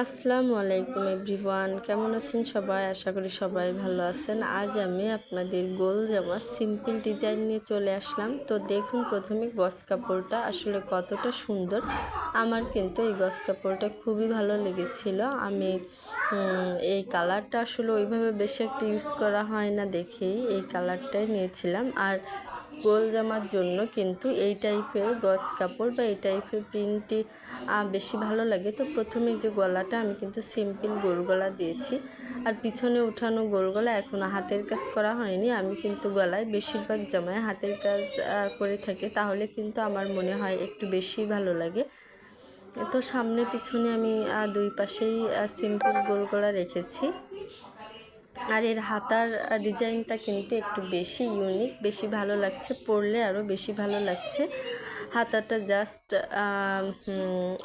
আসসালামু আলাইকুম এভরিওয়ান। কেমন আছেন সবাই? আশা করি সবাই ভালো আছেন। আজ আমি আপনাদের গোল জামা সিম্পল ডিজাইন নিয়ে চলে আসলাম। তো দেখুন, প্রথমে গস কাপড়টা আসলে কতটা সুন্দর। আমার কিন্তু এই গস কাপড়টা খুবই ভালো লেগেছিল। আমি এই কালারটা আসলে ওইভাবে বেশি একটা ইউজ করা হয় না দেখেই এই কালারটাই নিয়েছিলাম। আর গোল জামার জন্য কিন্তু এই টাইপের গজ কাপড় বা এই টাইপের প্রিন্টটি বেশি ভালো লাগে। তো প্রথমে যে গলাটা আমি কিন্তু সিম্পল গোল গলা দিয়েছি। আর পিছনে উঠানো গোল গলা এখনও হাতের কাজ করা হয়নি। আমি কিন্তু গলায় বেশিরভাগ জামায় হাতের কাজ করে থাকি। তাহলে কিন্তু আমার মনে হয় একটু বেশি ভালো লাগে। তো সামনে পিছনে আমি দুই পাশেই সিম্পল গোল গলা রেখেছি। আর এর হাতার ডিজাইনটা কিন্তু একটু বেশি ইউনিক বেশি ভালো লাগছে, পরলে আরও বেশি ভালো লাগছে। হাতাটা জাস্ট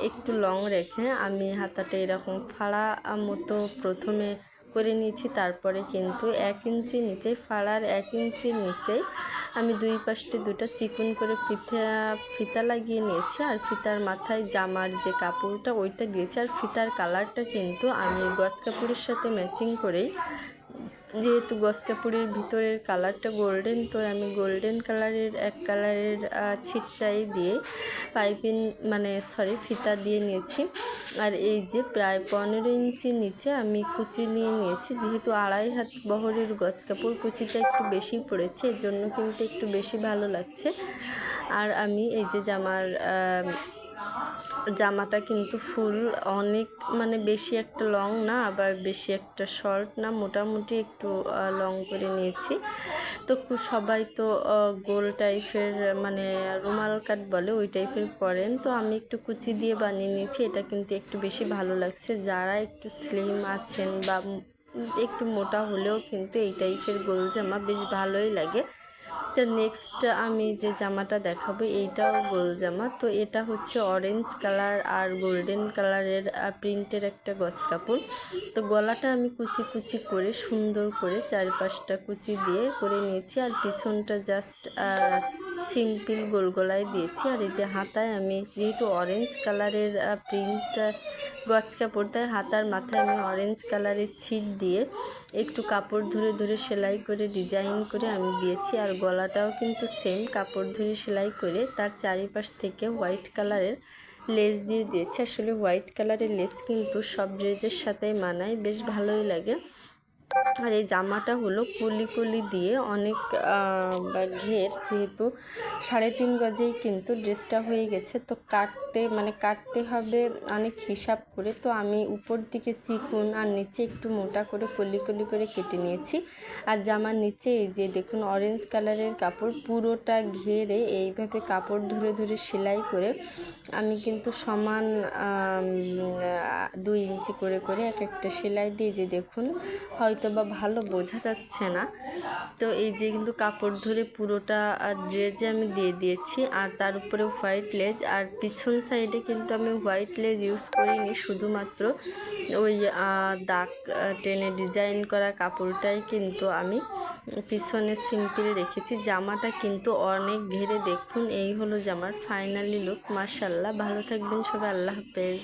একটু লং রেখে আমি হাতাটা এরকম ফাড়া মতো প্রথমে করে নিয়েছি, তারপরে কিন্তু এক ইঞ্চি নিচে, ফাড়ার এক ইঞ্চির নিচেই আমি দুই পাশটি দুটা চিকুন করে ফিতা ফিতা লাগিয়ে নিয়েছি। আর ফিতার মাথায় জামার যে কাপড়টা, ওইটা দিয়েছি। আর ফিতার কালারটা কিন্তু আমি গজ কাপড়ের সাথে ম্যাচিং করেই যেহেতু গস কাপড়ের ভিতরের কালারটা গোল্ডেন তো আমি গোল্ডেন কালারের এক কালারের ছিটটাই দিয়ে পাইপিং মানে সরি ফিতা দিয়ে নিয়েছি। আর এই যে প্রায় পনেরো ইঞ্চি নিচে আমি কুচি নিয়ে নিয়েছি। যেহেতু আড়াই হাত বহরের গজ কাপড় কুচিটা একটু বেশি পড়েছে, এর জন্য কিন্তু একটু বেশি ভালো লাগছে। আর আমি এই যে জামার জামাটা কিন্তু ফুল, অনেক মানে বেশি একটা লং না, আবার বেশি একটা শর্ট না, মোটামুটি একটু লং করে নিয়েছি। তো সবাই তো গোল টাইপের মানে রুমাল কাট বলে ওই টাইপের পরেন। তো আমি একটু কুচি দিয়ে বানিয়ে নিয়েছি, এটা কিন্তু একটু বেশি ভালো লাগছে। যারা একটু স্লিম আছেন বা একটু মোটা হলেও কিন্তু এই টাইপের গোল জামা বেশ ভালোই লাগে। তো নেক্সট আমি যে জামাটা দেখাবো, এইটাও গোল জামা। তো এটা হচ্ছে অরেঞ্জ কালার আর গোল্ডেন কালারের প্রিন্টের একটা গছ কাপড়। তো গলাটা আমি কুচি কুচি করে, সুন্দর করে চারপাশটা কুচি দিয়ে করে নিয়েছি। আর পিছনটা জাস্ট সিম্পল গোল গলায় দিয়েছি। আর এই যে হাতায় আমি যেহেতু অরেঞ্জ কালারের প্রিন্ট গজ কাপড়, তাই হাতার মাথায় আমি অরেঞ্জ কালারের ছিট দিয়ে একটু কাপড় ধরে ধরে সেলাই করে ডিজাইন করে আমি দিয়েছি। আর গলাটাও কিন্তু সেম কাপড় ধরে সেলাই করে তার চারিপাশ থেকে হোয়াইট কালারের লেস দিয়ে দিয়েছি। আসলে হোয়াইট কালারের লেস কিন্তু সব ড্রেসের সাথেই মানায়, বেশ ভালোই লাগে। আর এই জামাটা হলো কলি কলি দিয়ে অনেক ঘের যেহেতু সাড়ে তিন গজেই কিন্তু ড্রেসটা হয়ে গেছে, তো কাটতে মানে কাটতে হবে অনেক হিসাব করে। তো আমি উপর দিকে চিকুন আর নিচে একটু মোটা করে কলি কলি করে কেটে নিয়েছি। আর জামার নিচে এই যে দেখুন অরেঞ্জ কালারের কাপড় পুরোটা ঘেরে এইভাবে কাপড় ধরে ধরে সেলাই করে আমি কিন্তু সমান দুই ইঞ্চি করে করে এক একটা সেলাই দিয়ে যে দেখুন হয়তো বা ভালো বোঝা যাচ্ছে না। তো এই যে কিন্তু কাপড় ধরে পুরোটা ড্রেসে আমি দিয়ে দিয়েছি। আর তার উপরে হোয়াইট লেজ আর পিছন সাইডে কিন্তু আমি হোয়াইট লেজ ইউজ করিনি, শুধুমাত্র ওই দাগ টেনে ডিজাইন করা কাপড়টাই কিন্তু আমি পিছনে সিম্পল রেখেছি। জামাটা কিন্তু অনেক ঘেরে দেখুন, এই হলো জামার ফাইনালি লুক। মার্শাল্লাহ ভালো থাকবেন সবাই, আল্লাহ হাফেজ।